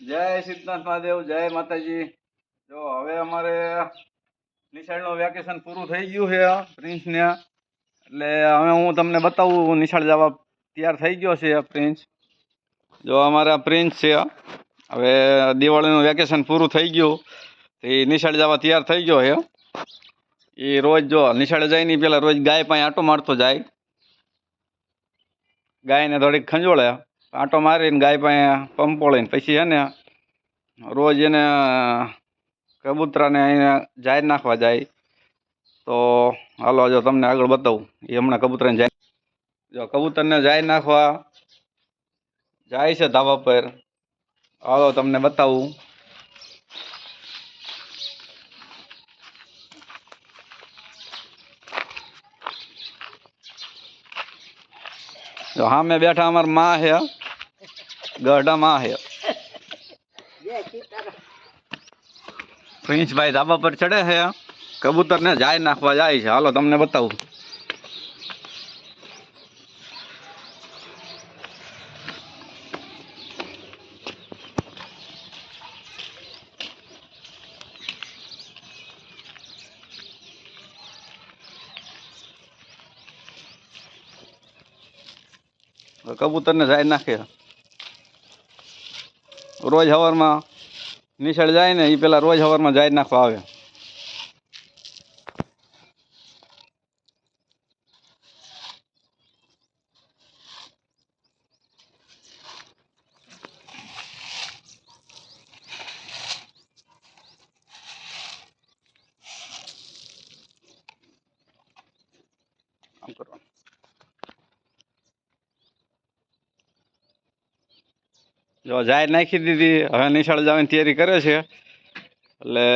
જય સિદ્ધનાથ મહાદેવ, જય માતાજી. જો હવે અમારે નિશાળનું વેકેશન પૂરું થઈ ગયું છે પ્રિન્સને એટલે હવે હું તમને બતાવું નિશાળ જવા તૈયાર થઈ ગયો છે પ્રિન્સ. જો અમારા પ્રિન્સ છે હવે દિવાળીનું વેકેશન પૂરું થઈ ગયું. એ નિશાળ જવા તૈયાર થઈ ગયો છે એ રોજ જો નિશાળે જાય નહીં, પેલા રોજ ગાય પાસે આંટો મારતો જાય. ગાયને થોડીક ખંજોળે આંટો મારીને ગાય પાસે પંપોળીને પછી છે ને રોજ એને કબૂતરાને અહીંયા જાહેર નાખવા જાય. તો હાલો, જો તમને આગળ બતાવું, એ હમણાં કબૂતરને જાય જો કબૂતરને જાહેર નાખવા જાય છે ધાબા પર. હાલો, તમને બતાવું. જો સામે બેઠા અમારમાં છે. ગઢા માં છે પ્રિન્સભાઈ ધાબા પર ચડે છે. કબૂતરને જાય નાખવા જાય છે. હાલો તમને બતાવું. કબૂતરને જાય નાખે. રોજ હવારમાં નિશાળ જાય ને એ પેલા રોજ હવારમાં જાય નાખવા આવે. આમ કરવાનું. જો જાહેર નાખી દીધી, હવે નિશાળ જવાની તૈયારી કરે છે. એટલે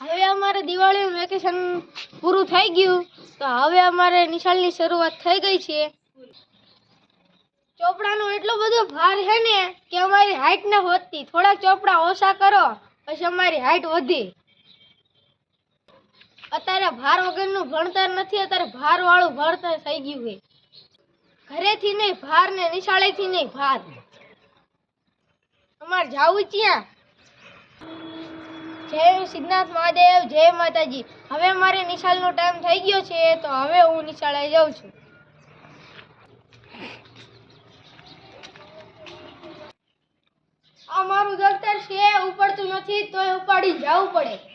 હવે અમારે દિવાળીનું વેકેશન પૂરું થઈ ગયું. તો હવે અમારે નિશાળની શરૂઆત થઈ ગઈ છે. ચોપડાનો એટલો બધો ભાર છે કે અમારી હાઈટ ના વધતી. થોડાક ચોપડા ઓછા કરો, પછી અમારી હાઈટ વધી. અત્યારે ભાર વગરનું ભણતર નથી, અત્યારે ભારવાળું ભણતર થઈ ગયું છે. ઘરેથી નહીં ભાર ને નિશાળેથી નહીં, ભાર. અમારે જાવું ક્યાં? જય સિદ્ધનાથ મહાદેવ, જય માતાજી. હવે મારે નિશાળનો ટાઈમ થઈ ગયો છે, તો હવે હું નિશાળે જાઉં છું. આ મારું દફતર છે, ઉપડતું નથી, તોય ઉપાડી જવું પડે.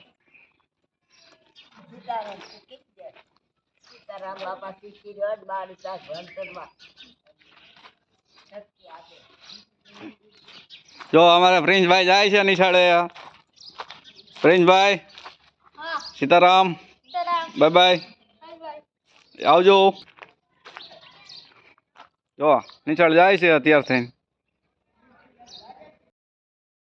જો અમારા પ્રિન્સભાઈ જાય છે નિશાળે પ્રિન્સભાઈ હા. Sitaram Sitaram. Bye bye bye bye આવજો. જો નિશાળ જાય છે અત્યાર થઈને.